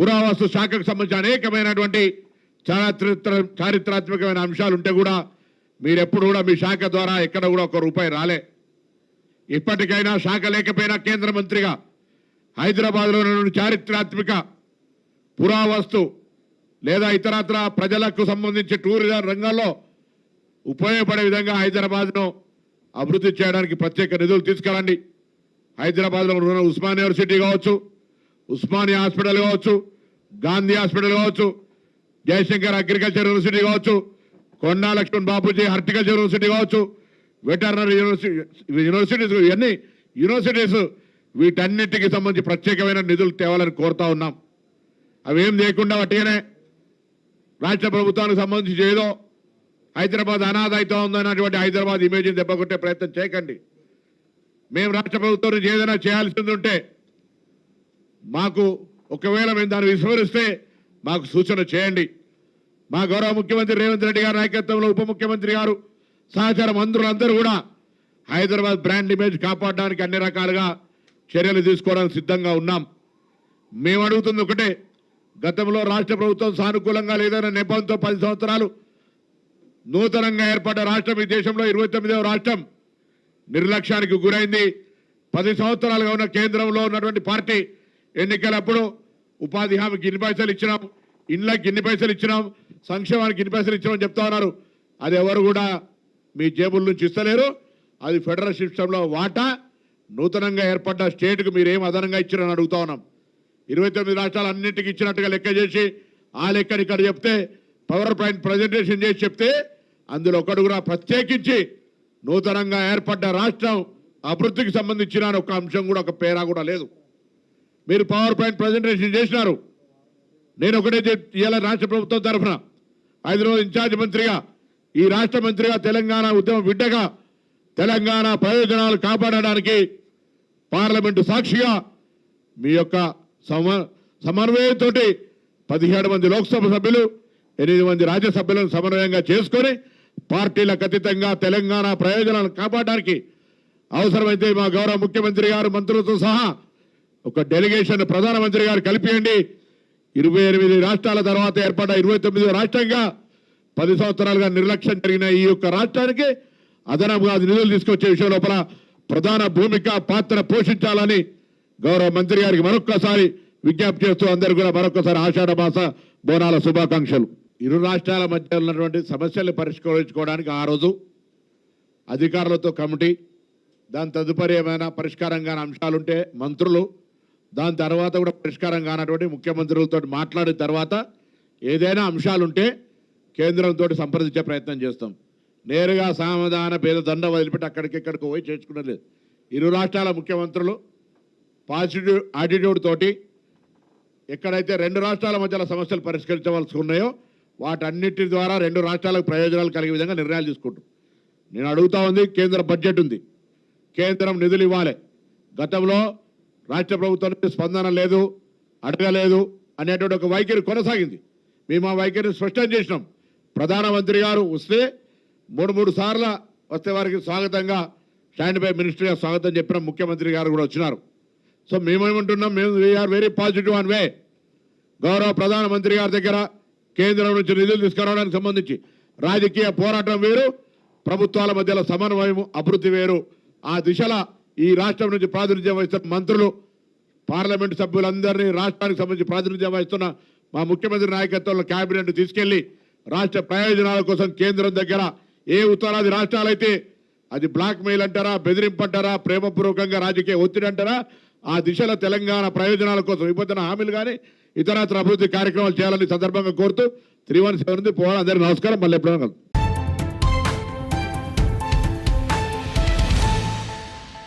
పురావస్తు శాఖకు సంబంధించిన అనేకమైనటువంటి చారిత్ర చారిత్రాత్మకమైన అంశాలు ఉంటే కూడా మీరెప్పుడు కూడా మీ శాఖ ద్వారా ఎక్కడ కూడా ఒక రూపాయి రాలే. ఇప్పటికైనా శాఖ లేకపోయినా కేంద్ర మంత్రిగా హైదరాబాద్లో ఉన్న చారిత్రాత్మక పురావస్తు లేదా ఇతరత్ర ప్రజలకు సంబంధించి టూరిజం రంగంలో ఉపయోగపడే విధంగా హైదరాబాద్ను అభివృద్ధి చేయడానికి ప్రత్యేక నిధులు తీసుకురండి. హైదరాబాద్లో ఉన్న ఉస్మాన్ యూనివర్సిటీ కావచ్చు ఉస్మానియా హాస్పిటల్ కావచ్చు గాంధీ హాస్పిటల్ కావచ్చు జయశంకర్ అగ్రికల్చర్ యూనివర్సిటీ కావచ్చు కొండా లక్ష్మణ్ బాపూజీ హార్టికల్చర్ యూనివర్సిటీ కావచ్చు వెటర్నరీ యూనివర్సిటీ యూనివర్సిటీస్ ఇవన్నీ యూనివర్సిటీస్ వీటన్నిటికి సంబంధించి ప్రత్యేకమైన నిధులు తేవాలని కోరుతా ఉన్నాం. అవేం లేకుండా వట్టిగానే రాష్ట్ర ప్రభుత్వానికి సంబంధించి ఏదో హైదరాబాద్ అనాథ అవుతా ఉందన్నటువంటి హైదరాబాద్ ఇమేజ్ని దెబ్బకొట్టే ప్రయత్నం చేయకండి. మేము రాష్ట్ర ప్రభుత్వం నుంచి ఏదైనా చేయాల్సింది ఉంటే మాకు ఒకవేళ మేము దాన్ని విస్మరిస్తే మాకు సూచన చేయండి. మా గౌరవ ముఖ్యమంత్రి రేవంత్ రెడ్డి గారి నాయకత్వంలో ఉప ముఖ్యమంత్రి గారు సహచార మంత్రులందరూ కూడా హైదరాబాద్ బ్రాండ్ ఇమేజ్ కాపాడడానికి అన్ని రకాలుగా చర్యలు తీసుకోవడానికి సిద్ధంగా ఉన్నాం. మేము అడుగుతుంది ఒకటే గతంలో రాష్ట్ర ప్రభుత్వం సానుకూలంగా లేదన్న నెపంతో పది సంవత్సరాలు నూతనంగా ఏర్పడ్డ రాష్ట్రం ఈ దేశంలో ఇరవై తొమ్మిదవ రాష్ట్రం. నిర్లక్ష్యానికి గురైంది. పది సంవత్సరాలుగా ఉన్న కేంద్రంలో ఉన్నటువంటి పార్టీ ఎన్నికలప్పుడు ఉపాధి హామీకి ఇన్ని పైసలు ఇచ్చినాం ఇండ్లకి ఇన్ని పైసలు ఇచ్చినాం సంక్షేమానికి ఇన్ని పైసలు ఇచ్చినామని చెప్తా ఉన్నారు. అది ఎవరు కూడా మీ జేబుల నుంచి ఇస్తలేరు. అది ఫెడరల్ సిస్టంలో వాటా నూతనంగా ఏర్పడ్డ స్టేట్కు మీరు ఏం అదనంగా ఇచ్చారని అడుగుతా ఉన్నాం. ఇరవై తొమ్మిది రాష్ట్రాలు అన్నింటికి ఇచ్చినట్టుగా లెక్క చేసి ఆ లెక్కని ఇక్కడ చెప్తే పవర్ పాయింట్ ప్రజెంటేషన్ చేసి చెప్తే అందులో ఒకడు కూడా ప్రత్యేకించి నూతనంగా ఏర్పడ్డ రాష్ట్రం అభివృద్ధికి సంబంధించిన ఒక అంశం కూడా ఒక పేరా కూడా లేదు. మీరు పవర్ పాయింట్ ప్రజెంటేషన్ చేసినారు. నేను ఒకటే ఇవాళ రాష్ట్ర ప్రభుత్వం తరఫున. హైదరాబాద్ ఇన్ఛార్జ్ మంత్రిగా ఈ రాష్ట్ర మంత్రిగా తెలంగాణ ఉద్యమ బిడ్డగా తెలంగాణ ప్రయోజనాలు కాపాడడానికి పార్లమెంటు సాక్షిగా మీ యొక్క సమ సమన్వయంతో పదిహేడు మంది లోక్సభ సభ్యులు ఎనిమిది మంది రాజ్యసభ్యులను సమన్వయంగా చేసుకొని పార్టీలకు అతీతంగా తెలంగాణ ప్రయోజనాలను కాపాడడానికి అవసరమైతే మా గౌరవ ముఖ్యమంత్రి గారు మంత్రులతో సహా ఒక డెలిగేషన్ ప్రధానమంత్రి గారు కలిపియండి. ఇరవై ఎనిమిది రాష్ట్రాల తర్వాత ఏర్పడ్డ ఇరవై తొమ్మిది రాష్ట్రంగా పది సంవత్సరాలుగా నిర్లక్ష్యం జరిగిన ఈ యొక్క రాష్ట్రానికి అదనంగా నిధులు తీసుకొచ్చే విషయం లోపల ప్రధాన భూమిక పాత్ర పోషించాలని గౌరవ మంత్రి గారికి మరొక్కసారి విజ్ఞప్తి చేస్తూ అందరు కూడా మరొకసారి ఆషాఢ మాస బోనాల శుభాకాంక్షలు. ఇరు రాష్ట్రాల మధ్య ఉన్నటువంటి సమస్యలు పరిష్కరించుకోవడానికి ఆ రోజు అధికారులతో కమిటీ దాని తదుపరి ఏమైనా పరిష్కారం కాని అంశాలుంటే మంత్రులు దాని తర్వాత కూడా పరిష్కారం కానటువంటి ముఖ్యమంత్రులతో మాట్లాడిన తర్వాత ఏదైనా అంశాలుంటే కేంద్రంతో సంప్రదించే ప్రయత్నం చేస్తాం. నేరుగా సమాధాన పేద దండ వదిలిపెట్టి అక్కడికిక్కడికి పోయి చేర్చుకున్నది లేదు. ఇరు రాష్ట్రాల ముఖ్యమంత్రులు పాజిటివ్ యాటిట్యూడ్ తోటి ఎక్కడైతే రెండు రాష్ట్రాల మధ్యలో సమస్యలు పరిష్కరించవలసి ఉన్నాయో వాటన్నిటి ద్వారా రెండు రాష్ట్రాలకు ప్రయోజనాలు కలిగే విధంగా నిర్ణయాలు తీసుకుంటాం. నేను అడుగుతా ఉంది కేంద్ర బడ్జెట్ ఉంది. కేంద్రం నిధులు ఇవ్వాలి. గతంలో రాష్ట్ర ప్రభుత్వం స్పందన లేదు అడగలేదు అనేటువంటి ఒక వైఖరి కొనసాగింది. మేము ఆ వైఖరిని స్పష్టం చేసినాం. ప్రధానమంత్రి గారు వస్తే మూడు మూడు సార్ల వస్తే వారికి స్వాగతంగా స్టాండ్ బై మినిస్టర్గా స్వాగతం చెప్పిన ముఖ్యమంత్రి గారు కూడా వచ్చినారు. సో మేమేమంటున్నాం? మేము we are very positive anyway గౌరవ ప్రధానమంత్రి గారి దగ్గర కేంద్రం నుంచి నిధులు తీసుకురావడానికి సంబంధించి రాజకీయ పోరాటం వేరు ప్రభుత్వాల మధ్యలో సమన్వయం అభివృద్ధి వేరు. ఆ దిశల ఈ రాష్ట్రం నుంచి ప్రాతినిధ్యం వహిస్తున్న మంత్రులు పార్లమెంటు సభ్యులందరినీ రాష్ట్రానికి సంబంధించి ప్రాతినిధ్యం వహిస్తున్న మా ముఖ్యమంత్రి నాయకత్వంలో కేబినెట్ తీసుకెళ్ళి రాష్ట్ర ప్రయోజనాల కోసం కేంద్రం దగ్గర ఏ ఉత్తరాది రాష్ట్రాలైతే అది బ్లాక్ మెయిల్ అంటారా బెదిరింపు అంటారా ప్రేమపూర్వకంగా రాజకీయ ఒత్తిడి అంటారా ఆ దిశలో తెలంగాణ ప్రయోజనాల కోసం విభజన హామీలు కానీ ఇతరత్ర అభివృద్ధి కార్యక్రమాలు చేయాలని సందర్భంగా కోరుతూ త్రీ వన్ సెవెన్ పోవాలి. అందరికీ నమస్కారం. మళ్ళీ ఎప్పుడైనా